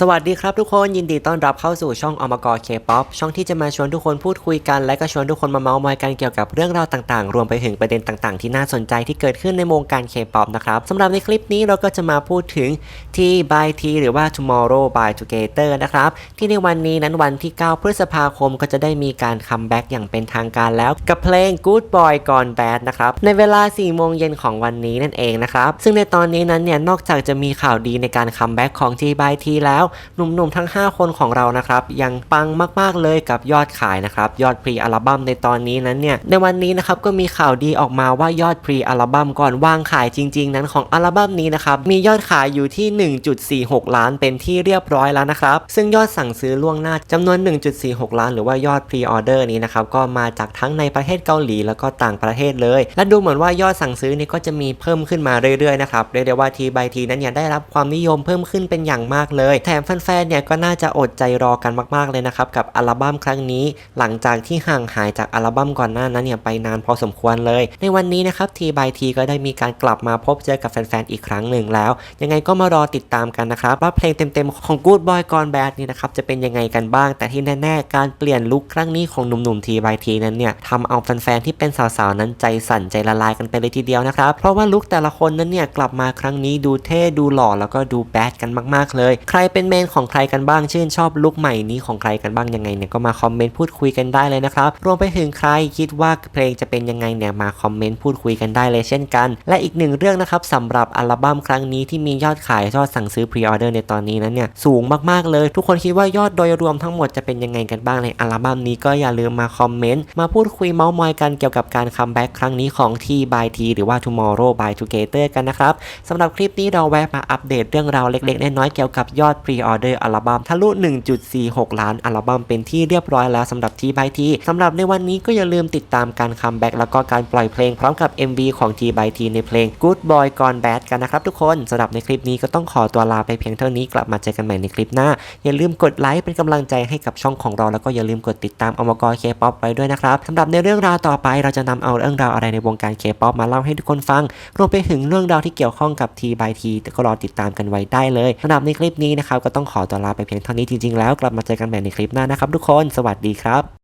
สวัสดีครับทุกคนยินดีต้อนรับเข้าสู่ช่องอมกรเคป๊อปช่องที่จะมาชวนทุกคนพูดคุยกัน และก็ชวนทุกคนมาเมาส์มอยกันเกี่ยวกับเรื่องราวต่างๆ รวมไปถึงประเด็นต่างๆ ที่น่าสนใจที่เกิดขึ้นในวงการเคป๊อปนะครับสำหรับในคลิปนี้เราก็จะมาพูดถึงที่ by T หรือว่า tomorrow by together นะครับที่ในวันนี้นั้นวันที่ 9 พฤษภาคมก็จะได้มีการคัมแบ็กอย่างเป็นทางการแล้ว กับเพลง Good Boy Gone Bad นะครับในเวลา4โมงเย็นของวันนี้นั่นเองนะครับซึ่งในตอนนี้นั้นเนี่ยนอกจากจะมีข่าวดีในการคัมแบ็กของ T by T แล้วหนุ่มๆทั้ง 5 คนของเรานะครับยังปังมากๆเลยกับยอดขายนะครับยอดพรีอัลบั้มในตอนนี้นั้นเนี่ยในวันนี้นะครับก็มีข่าวดีออกมาว่ายอดพรีอัลบั้มก่อนวางขายจริง ๆ นั้นของอัลบั้มนี้นะครับมียอดขายอยู่ที่ 1.46 ล้านเป็นที่เรียบร้อยแล้วนะครับซึ่งยอดสั่งซื้อล่วงหน้าจำนวน 1.46 ล้าน หรือว่ายอดพรีออเดอร์นี้นะครับก็มาจากทั้งในประเทศเกาหลีแล้วก็ต่างประเทศเลย และดูเหมือนว่ายอดสั่งซื้อนี่ก็จะมีเพิ่มขึ้นมาเรื่อยๆนะครับเรียกได้ว่าทีบายทีนั้นเนี่ยได้รับความนิยมเพิ่มขึ้นเป็นอย่างมากเลยแถมแฟนๆ เนี่ยก็น่าจะอดใจรอกันมากๆเลยนะครับกับอัลบั้มครั้งนี้ หลังจากที่ห่างหายจากอัลบั้มก่อนหน้านั้นเนี่ยไปนานพอสมควรเลย ในวันนี้นะครับทีบายทีก็ได้มีการกลับมาพบเจอกับแฟนๆ อีกครั้งหนึ่งแล้ว ยังไงก็มารอติดตามกันนะครับว่าเพลงเต็มๆ ของ Good Boy Gone Bad นี่นะครับจะเป็นยังไงกันบ้าง แต่ที่แน่ๆ การเปลี่ยนลุคครั้งนี้ของหนุ่มๆทีบายทีนั้นเนี่ยทำเอาแฟนๆ ที่เป็นสาวๆ นั้นใจสั่นใจละลายกันไปเลยทีเดียวนะครับเพราะว่าลุคแต่ละคนนั้นเนี่ยกลับมาครั้งนี้ดูเท่ดูหล่อแล้วก็ดูแบดกันมากๆเลย ใครเป็นเมนของใครกันบ้างชื่นชอบลุคใหม่นี้ของใครกันบ้างยังไงเนี่ยก็มาคอมเมนต์พูดคุยกันได้เลยนะครับรวมไปถึงใครคิดว่าเพลงจะเป็นยังไงเนี่ยมาคอมเมนต์พูดคุยกันได้เลยเช่นกัน และอีกหนึ่งเรื่องนะครับสำหรับอัลบั้มครั้งนี้ที่มียอดขายยอดสั่งซื้อพรีออเดอร์ในตอนนี้นั้นเนี่ยสูงมากๆเลย ทุกคนคิดว่ายอดโดยรวมทั้งหมดจะเป็นยังไงกันบ้างในอัลบั้มนี้ก็อย่าลืมมาคอมเมนต์มาพูดคุยเมาส์มอยกันเกี่ยวกับการคัมแบ็กครั้งนี้ของ T by T หรือว่า Tomorrow by Together กันนะครับสำหรับคลิปนี้เราแวะมาอัปเดตเรื่องราวเล็กๆน้อยๆเกี่ยวกับยอดพรีออเดอร์อัลบั้มทะลุ 1.46 ล้านอัลบั้มเป็นที่เรียบร้อยแล้วสำหรับ T by T สำหรับในวันนี้ก็อย่าลืมติดตามการคัมแบ็กแล้วก็การปล่อยเพลงพร้อมกับ MV ของ T by T ในเพลง Good Boy Gone Bad กันนะครับทุกคนสำหรับในคลิปนี้ก็ต้องขอตัวลาไปเพียงเท่านี้กลับมาเจอกันใหม่ในคลิปหน้า อย่าลืมกดไลค์เป็นกำลังใจให้กับช่องของเราแล้วก็อย่าลืมกดติดตามอมกรเคป๊อปไปด้วยนะครับสำหรับในเรื่องราวต่อไปเราจะนำเอาเรื่องราวอะไรในวงการเคป๊อปมาเล่าให้ทุกคนฟังรวมไปถึงเรื่องราวที่เกี่ยวข้องกับ T by T ก็รอติดตามกันไว้ได้เลยสำหรับในคลิปนี้นะครับก็ต้องขอตัวลาไปเพียงเท่านี้จริงๆแล้วกลับมาเจอกันใหม่ในคลิปหน้านะครับทุกคนสวัสดีครับ